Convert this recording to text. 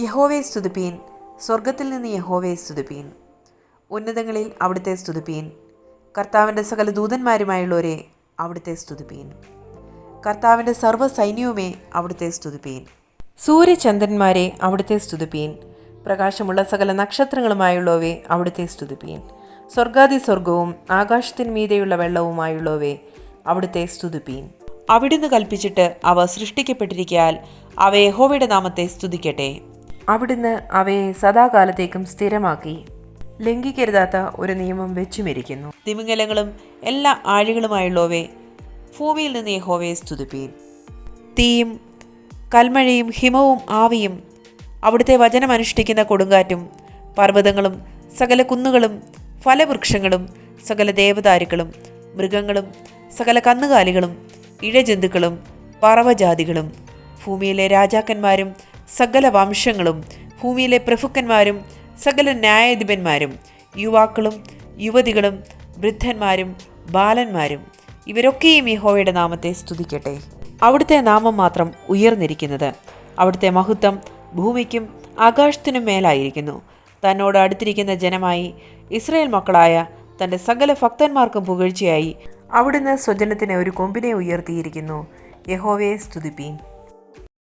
യഹോവയെ സ്തുതിപ്പീൻ. സ്വർഗത്തിൽ നിന്ന് യഹോവയെ സ്തുതിപ്പീൻ. ഉന്നതങ്ങളിൽ അവിടുത്തെ സ്തുതിപ്പീൻ. കർത്താവിന്റെ സകല ദൂതന്മാരുമായുള്ളവരെ അവിടുത്തെ സ്തുതിപ്പീൻ. കർത്താവിന്റെ സർവ സൈന്യവുമേ അവിടുത്തെ സ്തുതിപ്പീൻ. സൂര്യചന്ദ്രന്മാരെ അവിടുത്തെ സ്തുതിപ്പീൻ. പ്രകാശമുള്ള സകല നക്ഷത്രങ്ങളുമായുള്ളവയെ അവിടുത്തെ സ്തുതിപ്പീൻ. സ്വർഗാദി സ്വർഗവും ആകാശത്തിന് മീതെയുള്ള അവിടുത്തെ സ്തുതിപ്പീൻ. അവിടുന്ന് കൽപ്പിച്ചിട്ട് അവ സൃഷ്ടിക്കപ്പെട്ടിരിക്കാൽ അവ യഹോവയുടെ നാമത്തെ സ്തുതിക്കട്ടെ. അവിടുന്ന് അവയെ സദാകാലത്തേക്കും സ്ഥിരമാക്കി. ലംഘിക്കരുതാത്ത ഒരു നിയമം വെച്ചുമിരിക്കുന്നു. തിമിംഗലങ്ങളും എല്ലാ ആഴികളുമായുള്ളവയെ ഭൂമിയിൽ നിന്ന് യഹോവയെ സ്തുതിപ്പീൻ. തീയും കൽമഴയും ഹിമവും ആവിയും അവിടുത്തെ വചനം അനുഷ്ഠിക്കുന്ന കൊടുങ്കാറ്റും പർവതങ്ങളും സകല കുന്നുകളും ഫലവൃക്ഷങ്ങളും സകല ദേവദാരുക്കളും മൃഗങ്ങളും സകല കന്നുകാലികളും ഇഴജന്തുക്കളും പറവജാതികളും ഭൂമിയിലെ രാജാക്കന്മാരും സകല വംശങ്ങളും ഭൂമിയിലെ പ്രഭുക്കന്മാരും സകല ന്യായാധിപന്മാരും യുവാക്കളും യുവതികളും വൃദ്ധന്മാരും ബാലന്മാരും ഇവരൊക്കെയും യഹോവയുടെ നാമത്തെ സ്തുതിക്കട്ടെ. അവിടുത്തെ നാമം മാത്രം ഉയർന്നിരിക്കുന്നത് അവിടുത്തെ മഹത്വം ഭൂമിക്കും ആകാശത്തിനും മേലായിരിക്കുന്നു. തന്നോട് അടുത്തിരിക്കുന്ന ജനമായി ഇസ്രയേൽ മക്കളായ തന്റെ സകല ഭക്തന്മാർക്കും പുകഴ്ചയായി അവിടുന്ന് സ്വജനത്തിന് ഒരു കൊമ്പിനെ ഉയർത്തിയിരിക്കുന്നു. യഹോവയെ സ്തുതിപ്പീൻ.